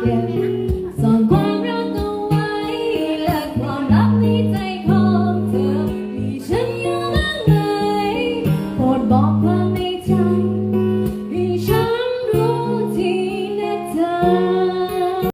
게 성공